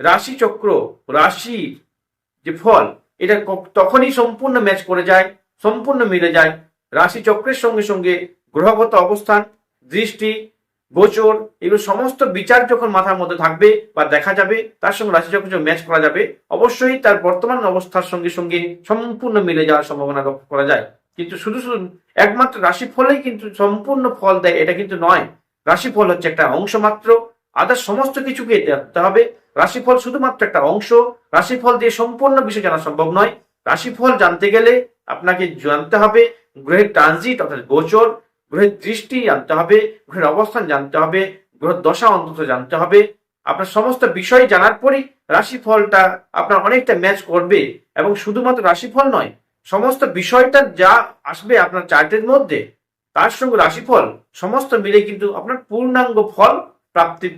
রাশি চক্র রাশি যে ফল, এটা তখনই সম্পূর্ণ ম্যাচ করে যায়, সম্পূর্ণ মিলে যায়। রাশি চক্রের সঙ্গে সঙ্গে গ্রহগত অবস্থান, দৃষ্টি, গোচর, এগুলো সমস্ত বিচার যখন মাথার মধ্যে থাকবে বা দেখা যাবে, তার সঙ্গে রাশি চক্র যখন ম্যাচ করা যাবে, অবশ্যই তার বর্তমান অবস্থার সঙ্গে সঙ্গে সম্পূর্ণ মিলে যাওয়ার সম্ভাবনা লক্ষ্য করা যায়। কিন্তু শুধু শুধু একমাত্র রাশি ফলেই কিন্তু সম্পূর্ণ ফল দেয়, এটা কিন্তু নয়। রাশিফল হচ্ছে একটা অংশ মাত্র আদার সমস্ত কিছুকে দেখতে হবে। রাশিফল শুধুমাত্র একটা অংশ। রাশিফল দিয়ে সম্পূর্ণ বিষয় জানা সম্ভব নয়। রাশিফল জানতে গেলে আপনাকে জানতে হবে, গ্রহের ট্রানজিট অর্থাৎ গোচর, গ্রহের দৃষ্টি জানতে হবে, গ্রহের অবস্থান জানতে হবে, গ্রহের দশা অন্তত জানতে হবে। আপনার সমস্ত বিষয় জানার পরই রাশিফলটা আপনার অনেকটা ম্যাচ করবে এবং শুধুমাত্র রাশিফল নয়, সমস্ত বিষয়টা যা আসবে আপনার চার্টের মধ্যে, তার সঙ্গে রাশিফল, সমস্ত মিলে কিন্তু আপনার পূর্ণাঙ্গ ফল প্রাপ্তি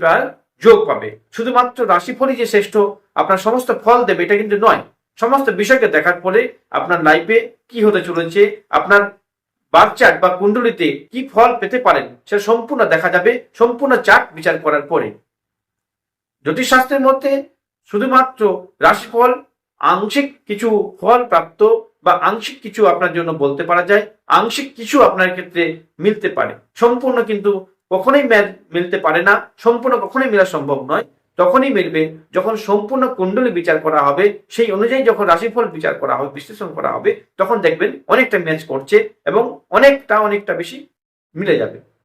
যোগ পাবে। শুধুমাত্র রাশিফলই যে শ্রেষ্ঠ, আপনার সমস্ত ফল দেবে, এটা কিন্তু নয়। সমস্ত বিষয়কে দেখার পরে আপনার লাইফে কি হতে চলেছে, আপনার বাচ্চার বা কুণ্ডলিতে কি ফল পেতে পারেন সেটা সম্পূর্ণ দেখা যাবে, সম্পূর্ণ চার্ট বিচার করার পরে। জ্যোতিষশাস্ত্রের মধ্যে শুধুমাত্র রাশিফল আংশিক কিছু ফল প্রাপ্ত বা আংশিক কিছু আপনার জন্য বলতে পারা যায়, আংশিক কিছু আপনার ক্ষেত্রে মিলতে পারে। সম্পূর্ণ কিন্তু কখনোই মিলতে পারে না, সম্পূর্ণ কখনোই মেলা সম্ভব নয়। তখনই মিলবে যখন সম্পূর্ণ কুণ্ডলী বিচার করা হবে, সেই অনুযায়ী যখন রাশিফল বিচার করা হবে, বিশ্লেষণ করা হবে, তখন দেখবেন অনেকটা ম্যাচ করছে এবং অনেকটা অনেকটা বেশি মিলে যাবে।